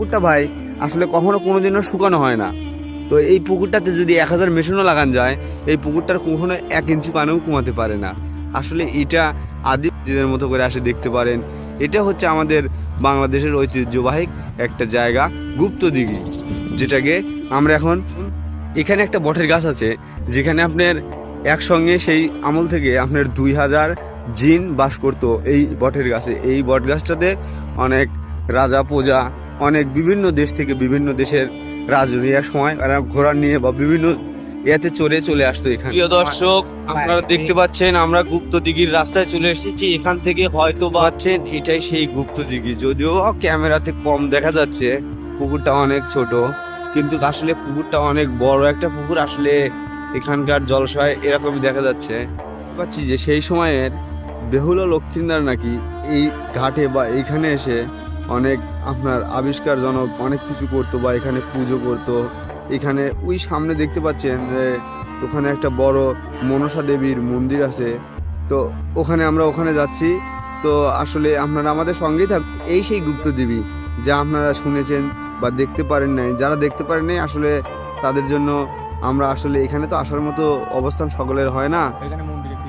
পুকুরটা ভাই, আসলে কখনো কোনো দিনও শুকানো হয় না। তো এই পুকুরটাতে যদি এক হাজার মেশিনও লাগান যায়, এই পুকুরটার কখনো এক ইঞ্চি পানিও কমাতে পারে না। আসলে এটা আদিবাসীদের মতো করে আসে দেখতে পারেন। এটা হচ্ছে আমাদের বাংলাদেশের ঐতিহ্যবাহী একটা জায়গা গুপ্ত দিঘি যেটাকে আমরা এখন এখানে একটা বটের গাছ আছে, যেখানে আপনার একসঙ্গে সেই আমল থেকে আপনার দুই হাজার জিন বাস করতো এই বটের গাছে। এই বট গাছটাতে অনেক রাজা, প্রজা অনেক বিভিন্ন দেশ থেকে বিভিন্ন দেশের রাজনীতির সময় এরা ঘোড়া নিয়ে বা বিভিন্ন ইয়াতে চড়ে চলে আসতো এখানে। প্রিয় দর্শক আপনারা দেখতে পাচ্ছেন আমরা গুপ্ত দিঘির রাস্তায় চলে এসেছি। এখান থেকে হয়তো পাচ্ছেন এটাই সেই গুপ্ত দিঘি। যদিও ক্যামেরাতে কম দেখা যাচ্ছে পুকুরটা অনেক ছোট কিন্তু আসলে পুকুরটা অনেক বড় একটা পুকুর। আসলে এখানকার জলাশয় এরকমই দেখা যাচ্ছে। পাচ্ছি যে সেই সময়ের বেহুলা লক্ষ্মীন্দার নাকি এই ঘাটে বা এইখানে এসে অনেক আপনার আবিষ্কারজনক অনেক কিছু করতো বা এখানে পুজো করতো। এখানে ওই সামনে দেখতে পাচ্ছেন যে ওখানে একটা বড় মনসা দেবীর মন্দির আছে। তো ওখানে আমরা ওখানে যাচ্ছি। তো আসলে আপনারা আমাদের সঙ্গেই থাক এই সেই গুপ্ত দেবী যা আপনারা শুনেছেন বা দেখতে পারেন নাই। যারা দেখতে পারেন নাই আসলে তাদের জন্য আমরা আসলে এখানে তো আসার মতো অবস্থান সকলের হয় না।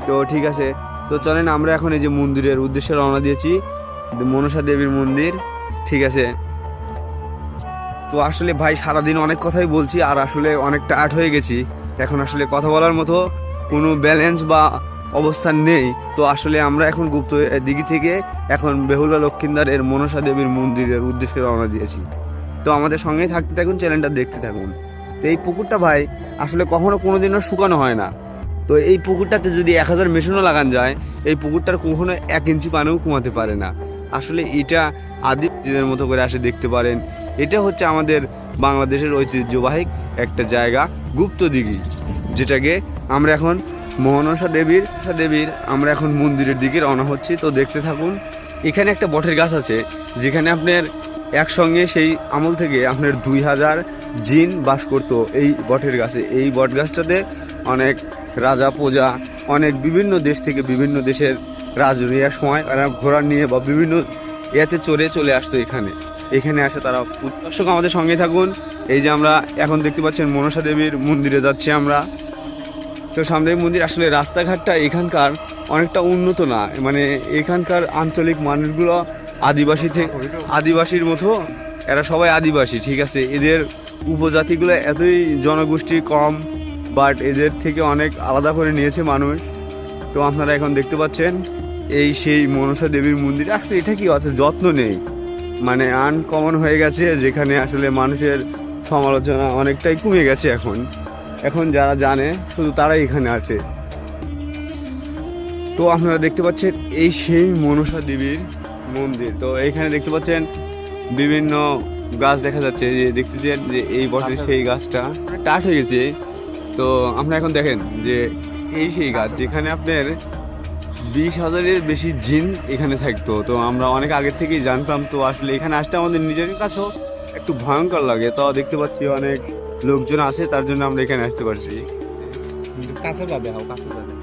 তো ঠিক আছে। তো চলেন আমরা এখন এই যে মন্দিরের উদ্দেশ্যে রওনা দিয়েছি। মনসা দেবীর মন্দির। ঠিক আছে। তো আসলে ভাই সারাদিন অনেক কথাই বলছি আর আসলে অনেকটা টায়ার্ড হয়ে গেছি। এখন আসলে কথা বলার মতো কোনো ব্যালেন্স বা অবস্থান নেই। তো আসলে আমরা এখন গুপ্ত দিঘি থেকে এখন বেহুলা লক্ষিন্দার এর মনসা দেবীর মন্দিরের উদ্দেশ্যে রওনা দিয়েছি। তো আমাদের সঙ্গেই থাকতে থাকুন চ্যানেলটা দেখতে থাকুন। তো এই পুকুরটা ভাই, আসলে কখনো কোনোদিনও শুকানো হয় না। তো এই পুকুরটাতে যদি এক হাজার মেশিনও লাগান যায়, এই পুকুরটার কখনো এক ইঞ্চি পানিও কমাতে পারে না। আসলে এটা আদিবাসীদের মতো করে আসে দেখতে পারেন। এটা হচ্ছে আমাদের বাংলাদেশের ঐতিহ্যবাহী একটা জায়গা, গুপ্ত দিঘি, যেটাকে আমরা এখন মহানসা দেবীর দেবীর আমরা এখন মন্দিরের দিকে রওনা হচ্ছি। তো দেখতে থাকুন, এখানে একটা বটের গাছ আছে, যেখানে আপনার একসঙ্গে সেই আমল থেকে আপনার দুই হাজার জিন বাস করতো এই বটের গাছে। এই বট গাছটাতে অনেক রাজা, প্রজা, অনেক বিভিন্ন দেশ থেকে বিভিন্ন দেশের রাজনীতির সময় এরা ঘোড়া নিয়ে বা বিভিন্ন ইয়াতে চড়ে চলে আসতো এখানে। এখানে আসে তারা দর্শক আমাদের সঙ্গে থাকুন। এই যে আমরা এখন দেখতে পাচ্ছেন মনসা দেবীর মন্দিরে যাচ্ছি আমরা। তো সামনের মন্দির আসলে রাস্তাঘাটটা এখানকার অনেকটা উন্নত না। মানে এখানকার আঞ্চলিক মানুষগুলো আদিবাসী থেকে আদিবাসীর মতো, এরা সবাই আদিবাসী, ঠিক আছে? এদের উপজাতিগুলো এতই জনগোষ্ঠী কম বাট এদের থেকে অনেক আলাদা করে নিয়েছে মানুষ। তো আপনারা এখন দেখতে পাচ্ছেন এই সেই মনসা দেবীর মন্দির। আসলে এটা কি অত যত্ন নেই? মানে আনকমন হয়ে গেছে যেখানে আসলে মানুষের সমালোচনা অনেকটাই কমে গেছে এখন। এখন যারা জানে শুধু তারাই এখানে আছে। তো আপনারা দেখতে পাচ্ছেন এই সেই মনসা দেবীর মন্দির। তো এইখানে দেখতে পাচ্ছেন বিভিন্ন গাছ দেখা যাচ্ছে। যে দেখতেছেন যে এই বছর সেই গাছটা। টাট হয়ে গেছে। তো আপনারা এখন দেখেন যে এই সেই গাছ যেখানে আপনার বিশ হাজারের বেশি জিন এখানে থাকতো। তো আমরা অনেক আগের থেকেই জানতাম তো আসলে এখানে আসতে আমাদের নিজের কাছেও একটু ভয়ঙ্কর লাগে। তো দেখতে পাচ্ছি অনেক লোকজন আছে তার জন্য আমরা এখানে আসতে পারছি। কাছে যাবে হাও কাছে যাবে।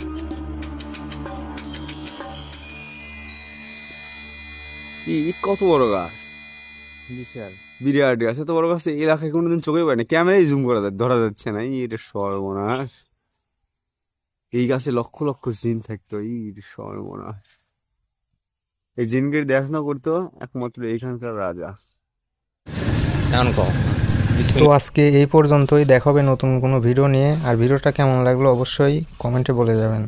কত বড় গাছ? বিশাল। বিরাট গাছ এত বড় গাছ এলাকায় কোনোদিন চোখে পড়ে না। ক্যামেরাই জুম করা ধরা যাচ্ছে না। এটা সর্বনাশ। এই গাছে লক্ষ লক্ষ জিন থাকতো এই সর্বনাশ এই জিনকে দেখাশোনা করতো একমাত্র এইখানকার রাজা। কেমন কম তো আজকে এই পর্যন্তই দেখাবে নতুন কোনো ভিডিও নিয়ে। আর ভিডিওটা কেমন লাগল অবশ্যই কমেন্টে বলে যাবেন।